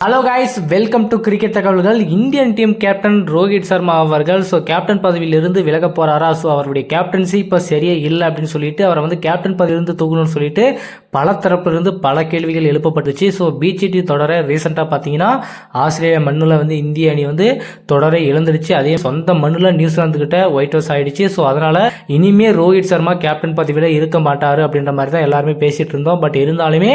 Hello guys welcome to cricket தகவல்கள் Indian team captain Rohit Sharma அவர்கள் so captain பதவியிலிருந்து விலக போகிறாரா ஸோ அவருடைய கேப்டன்சி இப்போ சரியே இல்லை அப்படின்னு சொல்லிட்டு அவரை வந்து கேப்டன் பதவியிலிருந்து தூக்கணும்னு சொல்லிட்டு பல தரப்பிலிருந்து பல கேள்விகள் எழுப்பப்பட்டுச்சு. ஸோ பிஜிடி தொடரை ரீசெண்டாக பார்த்தீங்கன்னா ஆஸ்திரேலியா மண்ணில் வந்து இந்திய அணி வந்து தொடரை இழந்துடுச்சு. அதே சொந்த மண்ணில் நியூசிலாந்துக்கிட்ட ஒயிட் ஹவுஸ் ஆகிடுச்சு ஸோ அதனால் இனிமே ரோஹித் சர்மா கேப்டன் பதவியில் இருக்க மாட்டார் அப்படின்ற மாதிரி தான் எல்லாருமே பேசிகிட்டு இருந்தோம். பட் இருந்தாலுமே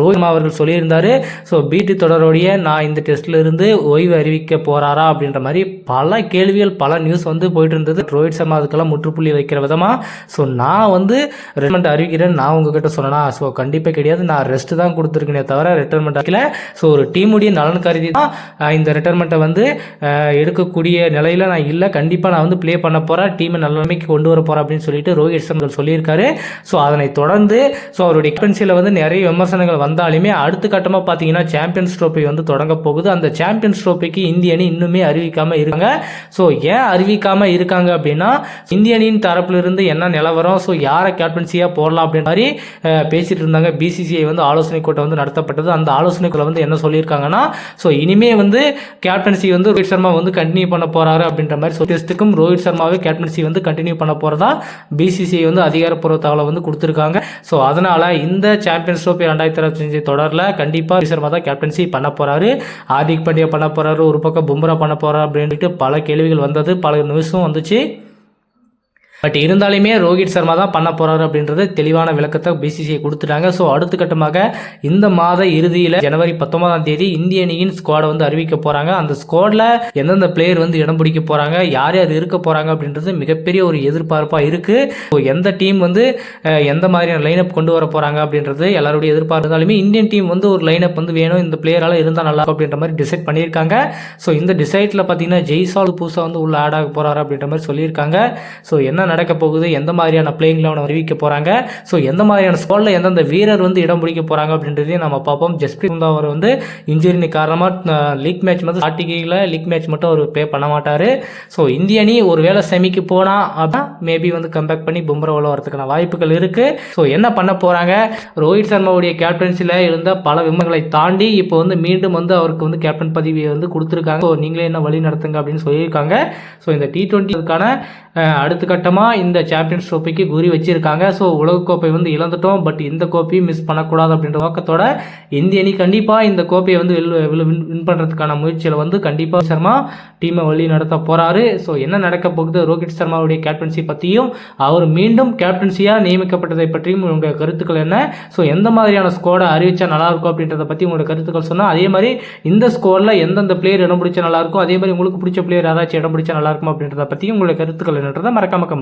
ரோஹித் சர்மா அவர்கள் சொல்லியிருந்தார். ஸோ பிடி தொடருடைய நான் இந்த டெஸ்ட்லேருந்து ஓய்வு அறிவிக்க போகிறாரா அப்படின்ற மாதிரி பல கேள்விகள் பல நியூஸ் வந்து போயிட்டு இருந்தது ரோஹித் சர்மா அதுக்கெல்லாம் முற்றுப்புள்ளி வைக்கிற விதமாக ஸோ நான் வந்து ரிட்டைர்மெண்ட் அறிவிக்கிறேன் நான் உங்ககிட்ட சொன்னேன்னா ஸோ கண்டிப்பாக கிடையாது. நான் ரெஸ்ட் தான் கொடுத்துருக்கேனே தவிர ரிட்டைர்மெண்ட் ஆகல ஸோ ஒரு டீமுடைய நலன் கருதி தான் இந்த ரிட்டைர்மெண்ட்டை வந்து எடுக்கக்கூடிய நிலையில் நான் இல்லை. கண்டிப்பாக நான் வந்து ப்ளே பண்ண போகிறேன் டீமை நிலைமைக்கு கொண்டு வர போகிறேன் அப்படின்னு சொல்லிட்டு ரோஹித் சர்மா சொல்லியிருக்காரு. ஸோ அதனை தொடர்ந்து ஸோ அவருடைய கேப்டன்சியில் வந்து நிறைய விமர்சனங்கள் வந்தாலுமே அடுத்த கட்டமாக பார்த்தீங்கன்னா சாம்பியன்ஸ் ட்ரோஃபி வந்து தொடங்க போகுது. அந்த சாம்பியன்ஸ் ட்ரோஃபிக்கு இந்திய அணி இன்னுமே அறிவிக்காமல் இருக்காங்க. ஸோ ஏன் அறிவிக்காமல் இருக்காங்க அப்படின்னா இந்திய அணியின் தரப்பிலிருந்து என்ன நிலவரம் ஸோ யாரை கேப்டன்சியாக போடலாம் அப்படின்ற மாதிரி பேசிட்டு இருந்தாங்க. பிசிசிஐ வந்து ஆலோசனை கூட்டம் வந்து நடத்தப்பட்டது. அந்த ஆலோசனைக்குள்ள வந்து என்ன சொல்லியிருக்காங்கன்னா ஸோ இனிமே வந்து கேப்டன்சி வந்து ரோஹித் சர்மா வந்து கண்டினியூ பண்ண போகிறாரு அப்படின்ற மாதிரி சொல்லி டெஸ்ட்டுக்கும் ரோஹித் சர்மாவே கேப்டன்சி வந்து கண்டினியூ பண்ண போகிறதா பிசிசிஐ வந்து அதிகாரப்பூர்வ தகவலை வந்து கொடுத்துருக்காங்க. ஸோ அதனால் இந்த சாம்பியன்ஸ் ட்ரோஃபி ரெண்டாயிரத்தி இருபத்தஞ்சு தொடரில் கண்டிப்பாக ரோஹித் சர்மா தான் கேப்டன்சி பண்ண போகிறாரு ஆதிக் பாண்டியா பண்ண போகிறாரு ஒரு பக்கம் பும்ரா பண்ண போகிறாரு அப்படின்ட்டு பல கேள்விகள் வந்தது பல நியூஸும் வந்துச்சு. பட் இருந்தாலுமே ரோஹித் சர்மா தான் பண்ண போறாரு அப்படின்றது தெளிவான விளக்கத்தை பிசிசிஐ கொடுத்துட்டாங்க. ஸோ அடுத்த கட்டமாக இந்த மாத இறுதியில் ஜனவரி பத்தொன்பதாம் தேதி இந்திய அணியின் ஸ்குவாடை வந்து அறிவிக்க போறாங்க. அந்த ஸ்குவாட்ல எந்தெந்த பிளேயர் வந்து இடம் பிடிக்க போறாங்க யார் யார் இருக்க போறாங்க அப்படின்றது மிகப்பெரிய ஒரு எதிர்பார்ப்பா இருக்கு. ஸோ எந்த டீம் வந்து எந்த மாதிரியான லைனப் கொண்டு வர போறாங்க அப்படின்றது எல்லாருடைய எதிர்பார்ப்பு. இருந்தாலுமே இந்தியன் டீம் வந்து ஒரு லைனப் வந்து வேணும். இந்த பிளேயரால இருந்தால் நல்லா அப்படின்ற மாதிரி டிசைட் பண்ணியிருக்காங்க. ஸோ இந்த டிசைட்ல பார்த்தீங்கன்னா ஜெய்சால் புதுசாக வந்து உள்ள ஆட் ஆக போறாரு அப்படின்ற மாதிரி சொல்லியிருக்காங்க. ஸோ என்ன நடக்க போகுது எந்த மாதிரியான பிளேயிங் அவனை அறிவிக்க போறாங்க? ஸோ எந்த மாதிரியான ஸ்குவாட்ல எந்தெந்த வீரர் வந்து இடம் பிடிக்க போறாங்க அப்படின்றதையும் நம்ம பார்ப்போம். ஜஸ்பிரீத் பும்ரா அவர் வந்து இன்ஜுரி காரணமாக லீக் மேட்ச் மட்டும் ஸ்டார்டிங்கில் லீக் மேட்ச் மட்டும் அவர் பே பண்ண மாட்டாரு. ஸோ இந்திய அணி ஒரு வேளை செமிக்கு போனா அப்படின்னா மேபி வந்து கம்பேக் பண்ணி பும்ரா உள்ள வரதுக்கான வாய்ப்புகள் இருக்கு. ஸோ என்ன பண்ண போறாங்க? ரோஹித் சர்மாவுடைய கேப்டன்சியில் இருந்த பல விமர்களை தாண்டி இப்போ வந்து மீண்டும் வந்து அவருக்கு வந்து கேப்டன் பதவியை வந்து கொடுத்துருக்காங்க. ஸோ நீங்களே என்ன வழி நடத்துங்க அப்படின்னு சொல்லியிருக்காங்க. ஸோ இந்த டி டுவெண்ட்டிக்கான அடுத்த கட்டமாக இந்த சாம்பியன்ஸ் ட்ரோஃபிக்கு குறி வச்சிருக்காங்க. ஸோ உலகக்கோப்பை வந்து இழந்துட்டோம். பட் இந்த கோப்பையும் மிஸ் பண்ணக்கூடாது அப்படின்ற நோக்கத்தோட இந்திய அணி கண்டிப்பாக இந்த கோப்பையை வந்து வின் பண்ணுறதுக்கான முயற்சியில் வந்து கண்டிப்பாக சர்மா டீமை வழி நடத்த போகிறாரு ஸோ என்ன நடக்க போகுது? ரோஹித் சர்மாவுடைய கேப்டன்சி பற்றியும் அவர் மீண்டும் கேப்டன்சியாக நியமிக்கப்பட்டதை பற்றியும் உங்கள் கருத்துக்கள் என்ன? ஸோ எந்த மாதிரியான ஸ்கோடை அறிவிச்சா நல்லா இருக்கும் அப்படின்றத பற்றி உங்களோட கருத்துக்கள் சொன்னால் அதே மாதிரி இந்த ஸ்கோரில் எந்தெந்த பிளேயர் இடம் பிடிச்சா நல்லாயிருக்கும்? அதே மாதிரி உங்களுக்கு பிடிச்ச பிளேயர் யாராச்சும் இடம் பிடிச்சா நல்லா இருக்கும் அப்படின்றத பற்றி உங்களுடைய கருத்துக்கள் என்னன்றதை மறக்காம